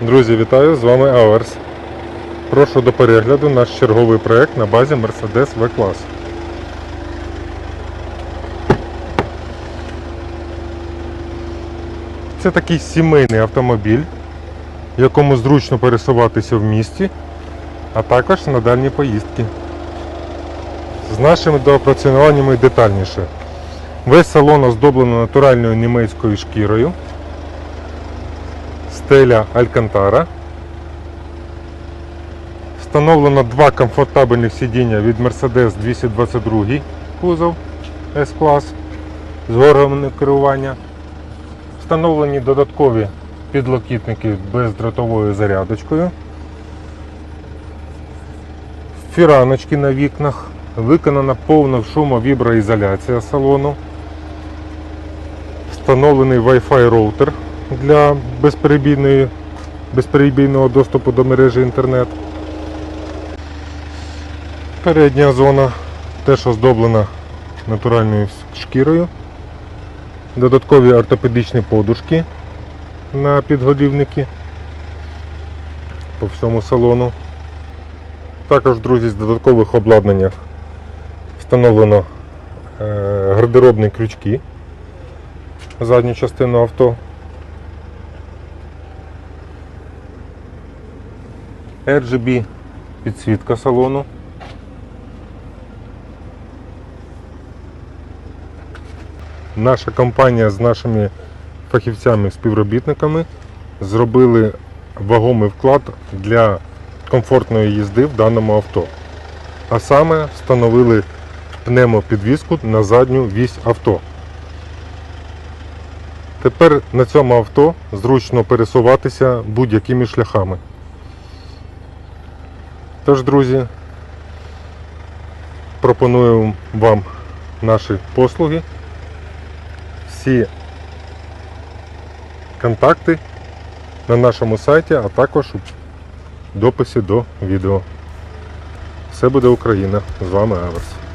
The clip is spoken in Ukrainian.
Друзі, вітаю! З вами Аверс. Прошу до перегляду наш черговий проект на базі Mercedes V-клас. Це такий сімейний автомобіль, якому зручно пересуватися в місті, а також на дальні поїздки. З нашими доопрацюваннями детальніше. Весь салон оздоблено натуральною німецькою шкірою стеля Алькантара. Встановлено два комфортабельних сидіння від Mercedes 222 кузов S-Class з органом керування. Встановлені додаткові підлокітники бездротовою зарядочкою. Фіраночки на вікнах. Виконана повна шумовіброізоляція салону. Встановлений Wi-Fi роутер для безперебійної, безперебійного доступу до мережі інтернет. Передня зона теж оздоблена натуральною шкірою. Додаткові ортопедичні подушки на підголівники по всьому салону. Також, друзі, з додаткових обладнаннях встановлено е, гардеробні крючки задню частину авто. RGB підсвітка салону. Наша компанія з нашими фахівцями-співробітниками зробили вагомий вклад для комфортної їзди в даному авто. А саме встановили пневмопідвіску на задню вісь авто. Тепер на цьому авто зручно пересуватися будь-якими шляхами. Тож, друзі, пропоную вам наші послуги. Всі контакти на нашому сайті, а також у дописі до відео. Все буде Україна. З вами Аверс.